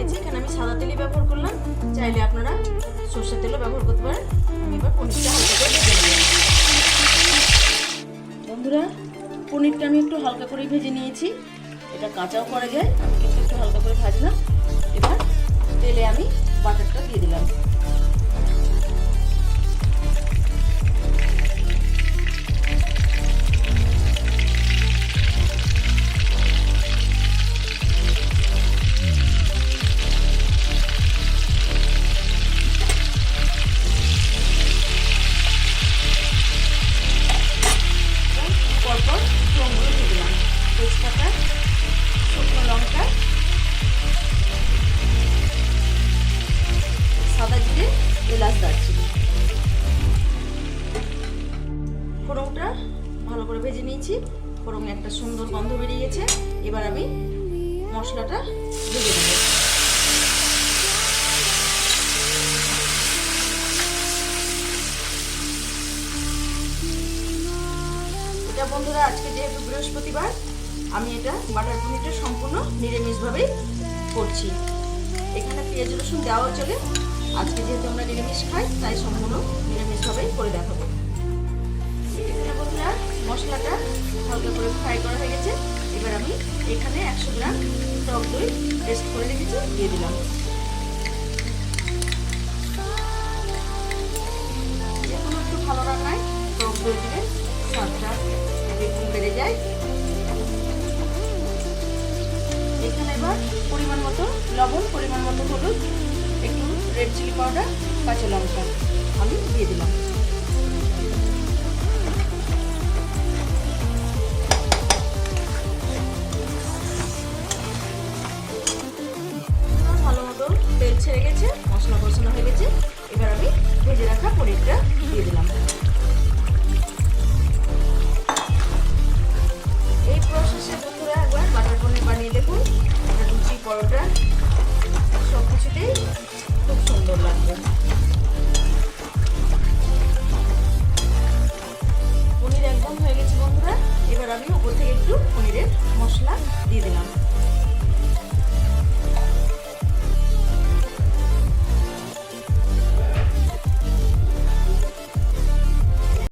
সাদা তেলই ব্যবহার করলাম। চাইলে আপনারা সর্ষের তেলও ব্যবহার করতে পারেন। আমি এবার পনিরটা হালকা করে ভেজে নিলাম। বন্ধুরা, পনিরটা আমি একটু হালকা করে ভেজে নিয়েছি। এটা কাঁচাও করা যায়, আমি কিন্তু একটু হালকা করে ভাজলাম। এবার তেলে আমি বাটারটা দিয়ে দিলাম। এলাচ দারচিনি। ফোড়নটা ভালো করে ভেজে নিয়েছি। ফোড়নে একটা সুন্দর গন্ধ বেরিয়ে গেছে এবার আমি মশলাটা ভেজে নেব। এটা বন্ধুরা, আজকে যেহেতু বৃহস্পতিবার, আমি এটা বাটার পনিরটা সম্পূর্ণ নিরামিষভাবেই করছি। এখানে পেঁয়াজ রসুন দেওয়া চলে আজকে যেহেতু আমরা নিরামিষ খাই, তাই সম্পূর্ণ নিরামিষভাবেই করে দেখাবো। বন্ধুরা, মশলাটা হালকা করে ফ্রাই করা হয়ে গেছে। এবার আমি এখানে একশো গ্রাম টক দই টেস্ট করে রেখেছি, দিয়ে দিলাম। যে কোনো একটু ভালো টক বেড়ে যায়। এখানে এবার পরিমাণ মতো, লবণ, পরিমাণ মতো হলুদ রেড চিলি পাউডার কাঁচা লঙ্কা আমি দিয়ে দিলাম। ভালো মতো তেল গেছে, মশলা হয়ে গেছে। এবার আমি ভেজে রাখা পনিরটা দিয়ে দিলাম। এই একবার বাটার পনির বানিয়ে পরোটা সব কিছুতেই সুন্দর লাগবে। পনির একদম হয়ে গেছে বন্ধুরা। এবার আমি উপর থেকে একটু পনিরের মশলা দিয়ে দিলাম।